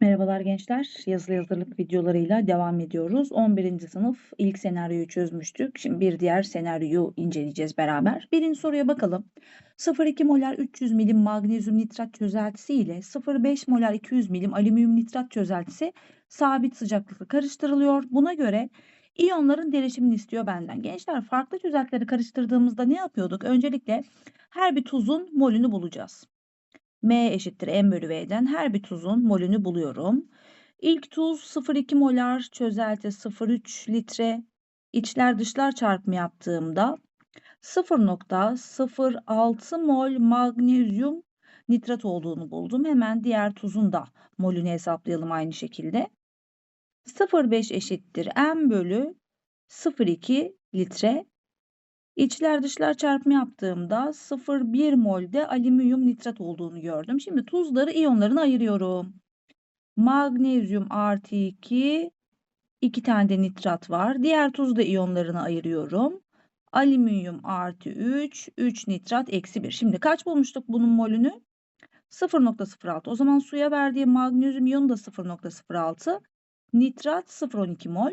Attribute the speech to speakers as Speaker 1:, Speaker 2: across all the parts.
Speaker 1: Merhabalar gençler. Yazılı hazırlık videolarıyla devam ediyoruz. 11. sınıf ilk senaryoyu çözmüştük. Şimdi bir diğer senaryoyu inceleyeceğiz beraber. Birinci soruya bakalım. 0,2 molar 300 milim magnezyum nitrat çözeltisi ile 0,5 molar 200 milim alüminyum nitrat çözeltisi sabit sıcaklıkla karıştırılıyor. Buna göre iyonların derişimini istiyor benden. Gençler farklı çözeltileri karıştırdığımızda ne yapıyorduk? Öncelikle her bir tuzun molünü bulacağız. M eşittir M bölü V'den her bir tuzun molünü buluyorum. İlk tuz 0,2 molar çözelti 0,3 litre içler dışlar çarpımı yaptığımda 0,06 mol magnezyum nitrat olduğunu buldum. Hemen diğer tuzun da molünü hesaplayalım aynı şekilde. 0,5 eşittir M bölü 0,2 litre İçler dışlar çarpımı yaptığımda 0,1 molde alüminyum nitrat olduğunu gördüm. Şimdi tuzları iyonlarına ayırıyorum. Magnezyum artı 2, 2 tane de nitrat var. Diğer tuzda iyonlarını ayırıyorum. Alüminyum artı 3, 3 nitrat eksi 1. Şimdi kaç bulmuştuk bunun molünü? 0.06. O zaman suya verdiği magnezyum iyonu da 0.06. Nitrat 0.12 mol.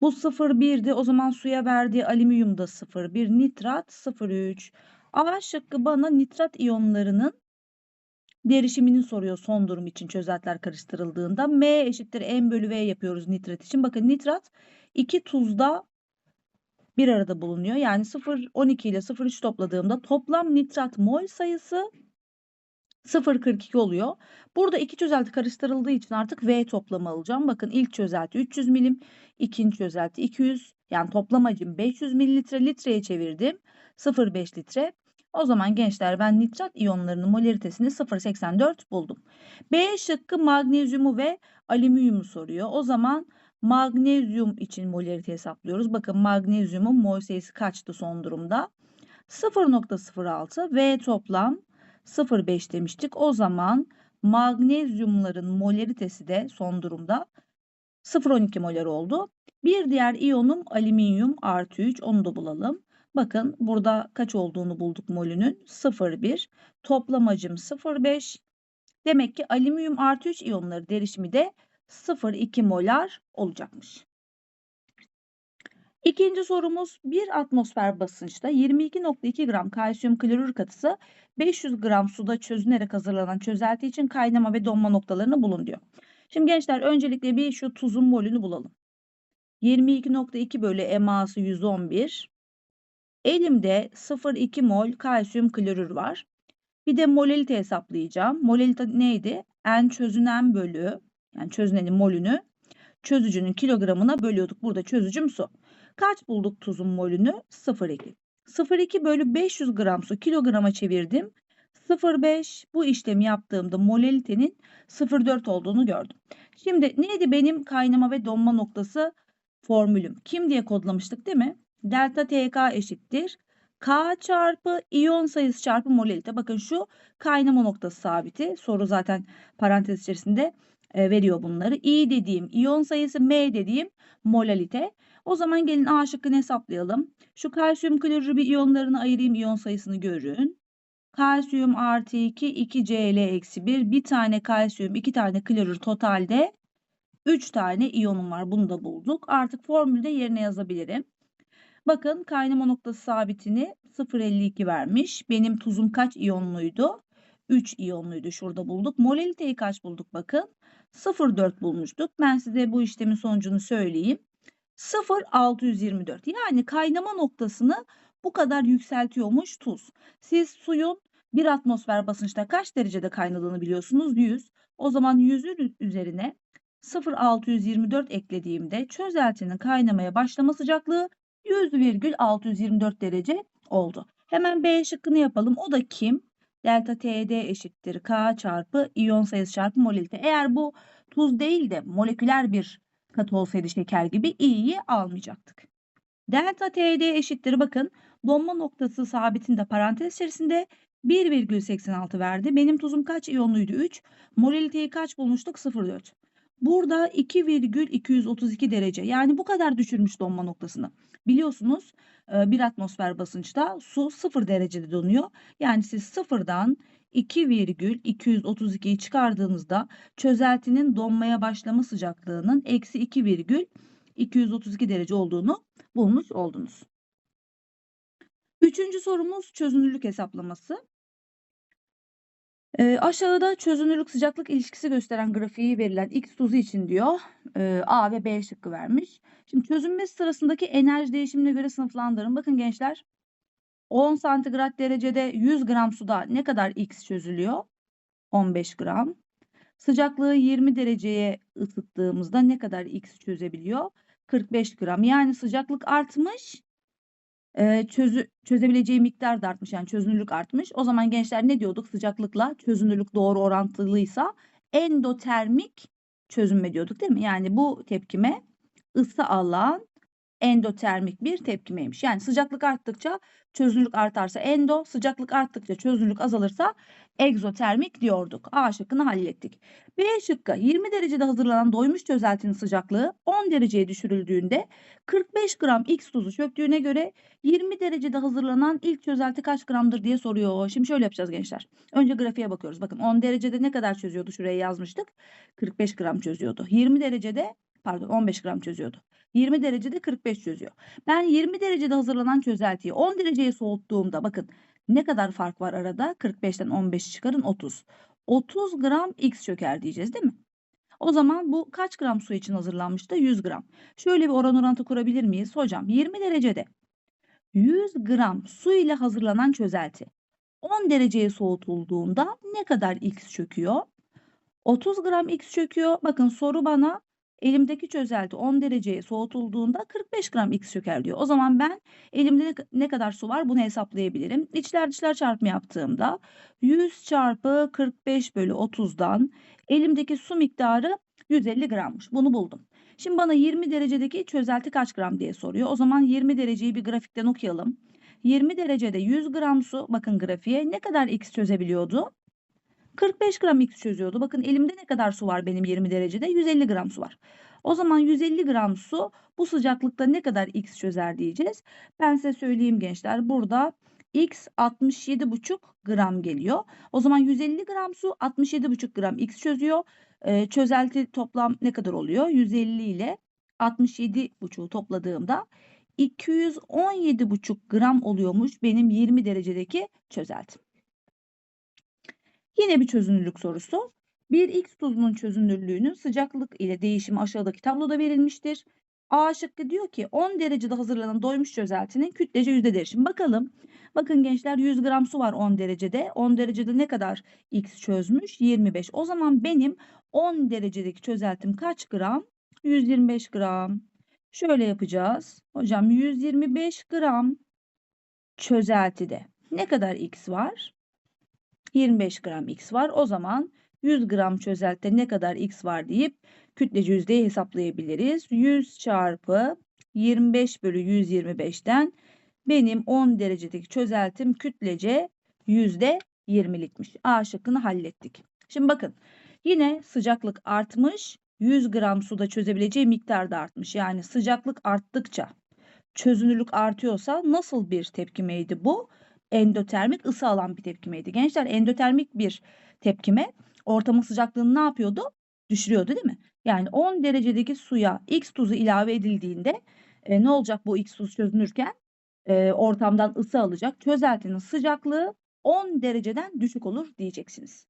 Speaker 1: Bu 0,1'di. O zaman suya verdiği alüminyum da 0,1. Nitrat 0,3. A şıkkı bana nitrat iyonlarının derişimini soruyor son durum için çözeltiler karıştırıldığında. M eşittir M bölü V yapıyoruz nitrat için. Bakın nitrat iki tuzda bir arada bulunuyor. Yani 0,12 ile 0,3 topladığımda toplam nitrat mol sayısı 0,42 oluyor. Burada iki çözelti karıştırıldığı için artık V toplamı alacağım. Bakın ilk çözelti 300 milim, ikinci çözelti 200. Yani toplam hacim 500 mililitre litreye çevirdim. 0,5 litre. O zaman gençler ben nitrat iyonlarının molaritesini 0,84 buldum. B şıkkı magnezyumu ve alüminyumu soruyor. O zaman magnezyum için molarite hesaplıyoruz. Bakın magnezyumun mol sayısı kaçtı son durumda? 0.06 V toplam 0,5 demiştik. O zaman magnezyumların molaritesi de son durumda 0,12 molar oldu. Bir diğer iyonum alüminyum artı 3 onu da bulalım. Bakın burada kaç olduğunu bulduk molünün 0,1 toplam hacim 0,5 demek ki alüminyum artı 3 iyonları derişimi de 0,2 molar olacakmış. İkinci sorumuz bir atmosfer basınçta 22.2 gram kalsiyum klorür katısı 500 gram suda çözünerek hazırlanan çözelti için kaynama ve donma noktalarını bulun diyor. Şimdi gençler öncelikle bir şu tuzun molünü bulalım. 22.2 bölü eması 111. Elimde 0,2 mol kalsiyum klorür var. Bir de molalite hesaplayacağım. Molalite neydi? En çözünen bölü yani çözünenin molünü çözücünün kilogramına bölüyorduk. Burada çözücüm su. Kaç bulduk tuzun molünü? 0,2. 0,2 bölü 500 gram su kilograma çevirdim. 0,5 bu işlemi yaptığımda molalitenin 0,4 olduğunu gördüm. Şimdi neydi benim kaynama ve donma noktası formülüm? Kim diye kodlamıştık değil mi? Delta TK eşittir. K çarpı iyon sayısı çarpı molalite. Bakın şu kaynama noktası sabiti. Soru zaten parantez içerisinde e, veriyor bunları. I dediğim iyon sayısı, M dediğim molalite. O zaman gelin A şıkkını hesaplayalım. Şu kalsiyum klorür bir iyonlarını ayırayım iyon sayısını görün. Kalsiyum artı 2, 2 Cl eksi 1. Bir tane kalsiyum, iki tane klorür totalde 3 tane iyonum var. Bunu da bulduk. Artık formülde yerine yazabilirim. Bakın kaynama noktası sabitini 0,52 vermiş. Benim tuzum kaç iyonluydu? 3 iyonluydu. Şurada bulduk. Molaliteyi kaç bulduk bakın. 0,4 bulmuştuk. Ben size bu işlemin sonucunu söyleyeyim. 0,624. Yani kaynama noktasını bu kadar yükseltiyormuş tuz. Siz suyun bir atmosfer basınçta kaç derecede kaynadığını biliyorsunuz? 100. O zaman 100'ün üzerine 0,624 eklediğimde çözeltinin kaynamaya başlama sıcaklığı 100,624 derece oldu. Hemen B şıkkını yapalım. O da kim? Delta TD eşittir K çarpı iyon sayısı çarpı molalite. Eğer bu tuz değil de moleküler bir katı olsaydı şeker gibi i'yi almayacaktık. Delta TD eşittir bakın donma noktası sabitinde parantez içerisinde 1,86 verdi. Benim tuzum kaç iyonluydu? 3. Molaliteyi kaç bulmuştuk? 0,4. Burada 2,232 derece yani bu kadar düşürmüş donma noktasını. Biliyorsunuz bir atmosfer basınçta su 0 derecede donuyor. Yani siz sıfırdan 2,232'yi çıkardığınızda çözeltinin donmaya başlama sıcaklığının eksi 2,232 derece olduğunu bulmuş oldunuz. Üçüncü sorumuz çözünürlük hesaplaması. Ee, aşağıda çözünürlük sıcaklık ilişkisi gösteren grafiği verilen X tuzu için diyor e, A ve B şıkkı vermiş. Şimdi çözünmesi sırasındaki enerji değişimine göre sınıflandırın. Bakın gençler 10 santigrat derecede 100 gram suda ne kadar X çözülüyor? 15 gram. Sıcaklığı 20 dereceye ısıttığımızda ne kadar X çözebiliyor? 45 gram. Yani sıcaklık artmış, çözü, çözebileceği miktar da artmış. Yani çözünürlük artmış. O zaman gençler ne diyorduk? Sıcaklıkla çözünürlük doğru orantılıysa endotermik çözünme diyorduk değil mi? Yani bu tepkime ısı alan endotermik bir tepkimeymiş. Yani sıcaklık arttıkça çözünürlük artarsa endo, sıcaklık arttıkça çözünürlük azalırsa egzotermik diyorduk. A şıkkını hallettik. B şıkkı 20 derecede hazırlanan doymuş çözeltinin sıcaklığı 10 dereceye düşürüldüğünde 45 gram X tuzu çöktüğüne göre 20 derecede hazırlanan ilk çözelti kaç gramdır diye soruyor. Şimdi şöyle yapacağız gençler. Önce grafiğe bakıyoruz. Bakın 10 derecede ne kadar çözüyordu? Şuraya yazmıştık. 45 gram çözüyordu. 20 derecede pardon 15 gram çözüyordu. 20 derecede 45 çözüyor. Ben 20 derecede hazırlanan çözeltiyi 10 dereceye soğuttuğumda bakın ne kadar fark var arada? 45'ten 15 çıkarın 30. 30 gram X çöker diyeceğiz değil mi? O zaman bu kaç gram su için hazırlanmıştı? 100 gram. Şöyle bir oran orantı kurabilir miyiz? Hocam 20 derecede 100 gram su ile hazırlanan çözelti 10 dereceye soğutulduğunda ne kadar X çöküyor? 30 gram X çöküyor. Bakın soru bana elimdeki çözelti 10 dereceye soğutulduğunda 45 gram X çöker diyor. O zaman ben elimde ne, kadar su var bunu hesaplayabilirim. İçler dışlar çarpımı yaptığımda 100 çarpı 45 bölü 30'dan elimdeki su miktarı 150 grammış. Bunu buldum. Şimdi bana 20 derecedeki çözelti kaç gram diye soruyor. O zaman 20 dereceyi bir grafikten okuyalım. 20 derecede 100 gram su bakın grafiğe ne kadar X çözebiliyordu? 45 gram X çözüyordu. Bakın elimde ne kadar su var benim 20 derecede? 150 gram su var. O zaman 150 gram su bu sıcaklıkta ne kadar X çözer diyeceğiz. Ben size söyleyeyim gençler. Burada X 67,5 gram geliyor. O zaman 150 gram su 67,5 gram X çözüyor. Ee, çözelti toplam ne kadar oluyor? 150 ile 67,5'u topladığımda 217,5 gram oluyormuş benim 20 derecedeki çözeltim. Yine bir çözünürlük sorusu. Bir X tuzunun çözünürlüğünün sıcaklık ile değişimi aşağıdaki tabloda verilmiştir. A şıkkı diyor ki 10 derecede hazırlanan doymuş çözeltinin kütlece yüzde değişimi. Bakalım. Bakın gençler 100 gram su var 10 derecede. 10 derecede ne kadar X çözmüş? 25. O zaman benim 10 derecedeki çözeltim kaç gram? 125 gram. Şöyle yapacağız. Hocam 125 gram çözeltide ne kadar X var? 25 gram X var. O zaman 100 gram çözeltide ne kadar X var deyip kütlece yüzdeyi hesaplayabiliriz. 100 çarpı 25 bölü 125'ten benim 10 derecedeki çözeltim kütlece yüzde 20'likmiş. A şıkkını hallettik. Şimdi bakın yine sıcaklık artmış 100 gram suda çözebileceği miktar da artmış. Yani sıcaklık arttıkça çözünürlük artıyorsa nasıl bir tepkimeydi bu? Endotermik ısı alan bir tepkimeydi. Gençler endotermik bir tepkime ortamın sıcaklığını ne yapıyordu? Düşürüyordu değil mi? Yani 10 derecedeki suya X tuzu ilave edildiğinde e, ne olacak bu X tuz çözünürken? E, ortamdan ısı alacak. Çözeltinin sıcaklığı 10 dereceden düşük olur diyeceksiniz.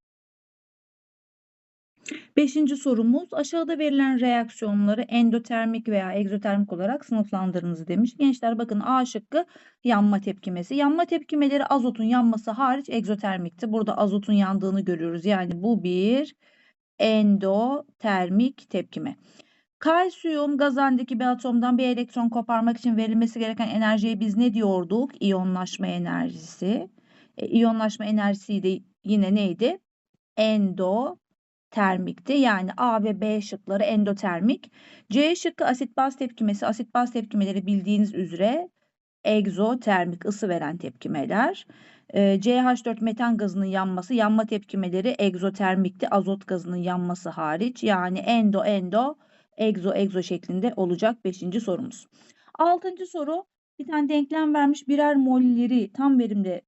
Speaker 1: Beşinci sorumuz aşağıda verilen reaksiyonları endotermik veya egzotermik olarak sınıflandırınız demiş. Gençler bakın A şıkkı yanma tepkimesi. Yanma tepkimeleri azotun yanması hariç egzotermikti. Burada azotun yandığını görüyoruz. Yani bu bir endotermik tepkime. Kalsiyum gazandaki bir atomdan bir elektron koparmak için verilmesi gereken enerjiye biz ne diyorduk? İyonlaşma enerjisi. E, iyonlaşma enerjisi de yine neydi? Endo termikti. Yani A ve B şıkları endotermik. C şıkkı asit baz tepkimesi. Asit baz tepkimeleri bildiğiniz üzere egzotermik ısı veren tepkimeler. Ee, CH4 metan gazının yanması, yanma tepkimeleri egzotermikti. Azot gazının yanması hariç. Yani endo endo egzo egzo şeklinde olacak 5. sorumuz. 6. soru bir tane denklem vermiş birer molleri tam verimde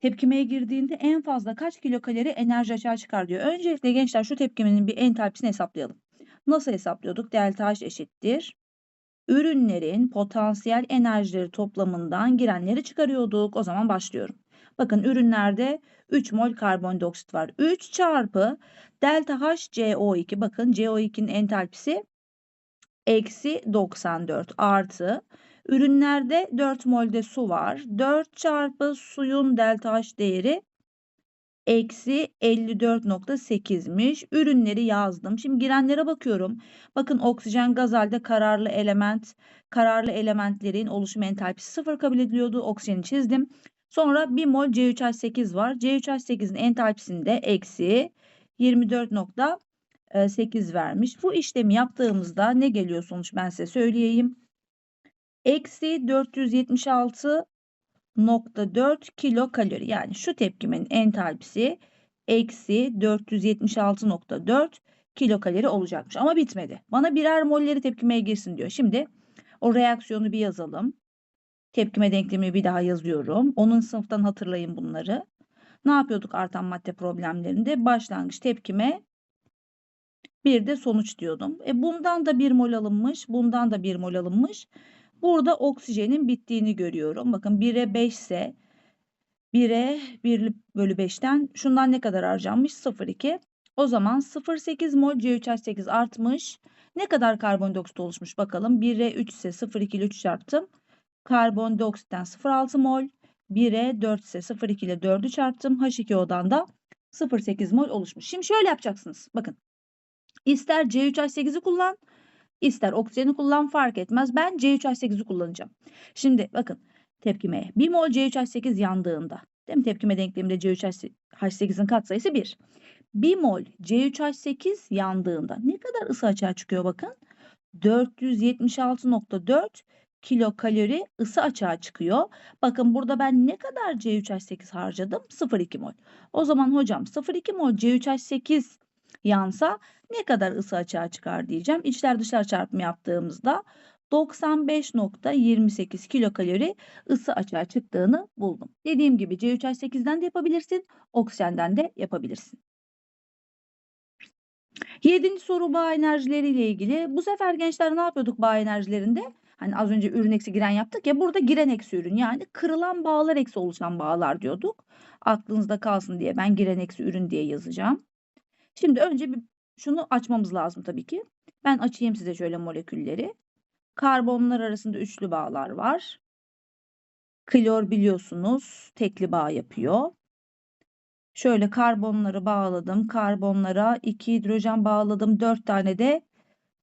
Speaker 1: tepkimeye girdiğinde en fazla kaç kilokalori enerji açığa çıkar diyor. Öncelikle gençler şu tepkimenin bir entalpisini hesaplayalım. Nasıl hesaplıyorduk? Delta H eşittir. Ürünlerin potansiyel enerjileri toplamından girenleri çıkarıyorduk. O zaman başlıyorum. Bakın ürünlerde 3 mol karbondioksit var. 3 çarpı delta H CO2. Bakın CO2'nin entalpisi eksi 94 artı ürünlerde 4 molde su var. 4 çarpı suyun delta H değeri eksi 54.8'miş. Ürünleri yazdım. Şimdi girenlere bakıyorum. Bakın oksijen gaz halde kararlı element, kararlı elementlerin oluşum entalpisi sıfır kabul ediliyordu. Oksijeni çizdim. Sonra 1 mol C3H8 var. C3H8'in entalpisinde eksi 24.8 vermiş. Bu işlemi yaptığımızda ne geliyor sonuç ben size söyleyeyim. Eksi 476 4 kilokalori yani şu tepkimin entalpisi eksi 476.4 kilokalori olacakmış ama bitmedi. Bana birer molleri tepkimeye girsin diyor. Şimdi o reaksiyonu bir yazalım. Tepkime denklemini bir daha yazıyorum. Onun sınıftan hatırlayın bunları. Ne yapıyorduk artan madde problemlerinde? Başlangıç tepkime bir de sonuç diyordum. E bundan da bir mol alınmış, bundan da bir mol alınmış. Burada oksijenin bittiğini görüyorum. Bakın 1'e 5 ise 1'e 1 bölü 5'ten şundan ne kadar harcanmış? 0,2. O zaman 0,8 mol C3H8 artmış. Ne kadar karbondioksit oluşmuş bakalım. 1'e 3 ise 0,2 ile 3 çarptım. Karbondioksitten 0,6 mol. 1'e 4 ise 0,2 ile 4'ü çarptım. H2O'dan da 0,8 mol oluşmuş. Şimdi şöyle yapacaksınız. Bakın. İster C3H8'i kullan, ister oksijeni kullan fark etmez. Ben C3H8'i kullanacağım. Şimdi bakın tepkimeye. 1 mol C3H8 yandığında, değil mi? Tepkime denkleminde C3H8'in katsayısı 1. 1 mol C3H8 yandığında ne kadar ısı açığa çıkıyor bakın. 476.4 kilokalori ısı açığa çıkıyor. Bakın burada ben ne kadar C3H8 harcadım? 0,2 mol. O zaman hocam 0,2 mol C3H8 yansa ne kadar ısı açığa çıkar diyeceğim. İçler dışlar çarpımı yaptığımızda 95.28 kilokalori ısı açığa çıktığını buldum. Dediğim gibi C3H8'den de yapabilirsin, oksijenden de yapabilirsin. Yedinci soru bağ enerjileri ile ilgili. Bu sefer gençler ne yapıyorduk bağ enerjilerinde? Hani az önce ürün eksi giren yaptık ya burada giren eksi ürün yani kırılan bağlar eksi oluşan bağlar diyorduk. Aklınızda kalsın diye ben giren eksi ürün diye yazacağım. Şimdi önce bir şunu açmamız lazım tabii ki. Ben açayım size şöyle molekülleri. Karbonlar arasında üçlü bağlar var. Klor biliyorsunuz tekli bağ yapıyor. Şöyle karbonları bağladım. Karbonlara iki hidrojen bağladım. Dört tane de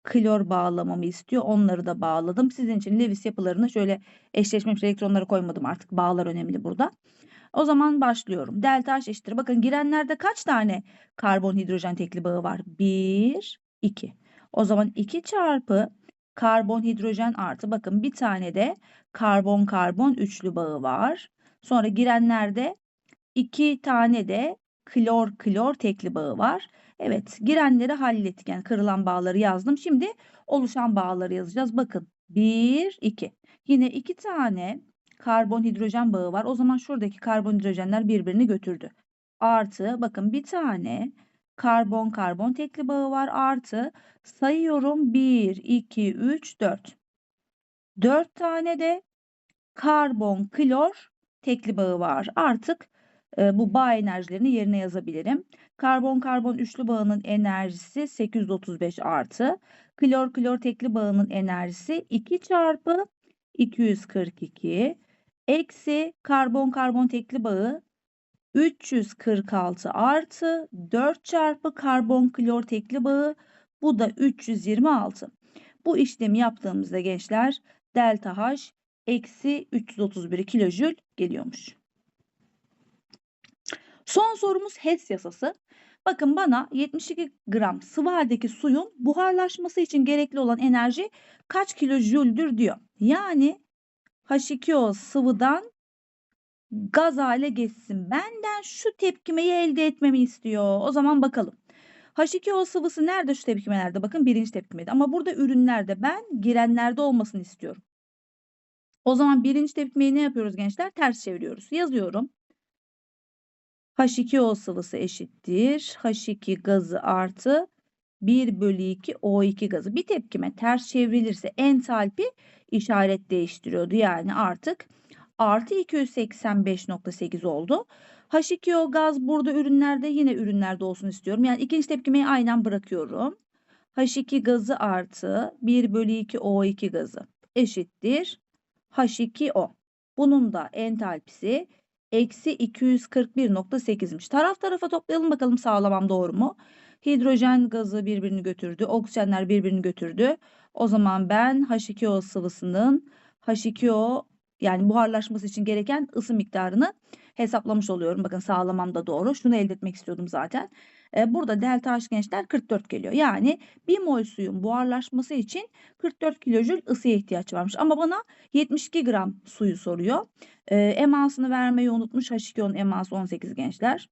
Speaker 1: klor bağlamamı istiyor. Onları da bağladım. Sizin için Lewis yapılarını şöyle eşleşmemiş elektronları koymadım artık. Bağlar önemli burada. O zaman başlıyorum. Delta H eşittir. Bakın girenlerde kaç tane karbon hidrojen tekli bağı var? 1, 2. O zaman 2 çarpı karbon hidrojen artı bakın bir tane de karbon karbon üçlü bağı var. Sonra girenlerde 2 tane de klor klor tekli bağı var. Evet girenleri hallettik. Yani kırılan bağları yazdım. Şimdi oluşan bağları yazacağız. Bakın 1, 2. Yine 2 tane karbon hidrojen bağı var. O zaman şuradaki karbon hidrojenler birbirini götürdü. Artı bakın bir tane karbon karbon tekli bağı var. Artı sayıyorum 1, 2, 3, 4. 4 tane de karbon klor tekli bağı var. Artık e, bu bağ enerjilerini yerine yazabilirim. Karbon karbon üçlü bağının enerjisi 835 artı. Klor klor tekli bağının enerjisi 2 çarpı 242 eksi karbon karbon tekli bağı 346 artı 4 çarpı karbon klor tekli bağı bu da 326. Bu işlemi yaptığımızda gençler delta H eksi 331 kilojül geliyormuş. Son sorumuz HES yasası. Bakın bana 72 gram sıvı haldeki suyun buharlaşması için gerekli olan enerji kaç kilojüldür diyor. Yani H2O sıvıdan gaz hale geçsin. Benden şu tepkimeyi elde etmemi istiyor. O zaman bakalım. H2O sıvısı nerede şu tepkimelerde? Bakın birinci tepkimede. Ama burada ürünlerde ben girenlerde olmasını istiyorum. O zaman birinci tepkimeyi ne yapıyoruz gençler? Ters çeviriyoruz. Yazıyorum. H2O sıvısı eşittir. H2 gazı artı 1 bölü 2 O2 gazı. Bir tepkime ters çevrilirse entalpi işaret değiştiriyordu. Yani artık artı 285.8 oldu. H2O gaz burada ürünlerde yine ürünlerde olsun istiyorum. Yani ikinci tepkimeyi aynen bırakıyorum. H2 gazı artı 1 bölü 2 O2 gazı eşittir. H2O. Bunun da entalpisi eksi 241.8'miş. Taraf tarafa toplayalım bakalım sağlamam doğru mu? Hidrojen gazı birbirini götürdü. Oksijenler birbirini götürdü. O zaman ben H2O sıvısının H2O yani buharlaşması için gereken ısı miktarını hesaplamış oluyorum. Bakın sağlamam da doğru. Şunu elde etmek istiyordum zaten. Ee, burada delta H gençler 44 geliyor. Yani 1 mol suyun buharlaşması için 44 kilojül ısıya ihtiyaç varmış. Ama bana 72 gram suyu soruyor. Ee, emasını vermeyi unutmuş. H2O'nun eması 18 gençler.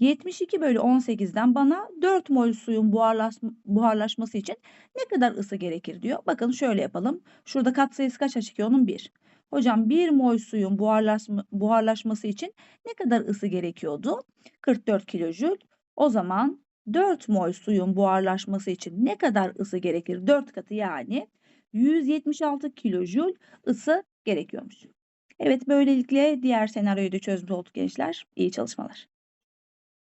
Speaker 1: 72 bölü 18'den bana 4 mol suyun buharlaş, buharlaşması için ne kadar ısı gerekir diyor. Bakın şöyle yapalım. Şurada katsayısı kaç H2O'nun 1. Hocam 1 mol suyun buharlaşma, buharlaşması için ne kadar ısı gerekiyordu? 44 kilojül. O zaman 4 mol suyun buharlaşması için ne kadar ısı gerekir? 4 katı yani 176 kilojül ısı gerekiyormuş. Evet böylelikle diğer senaryoyu da çözmüş olduk gençler. İyi çalışmalar.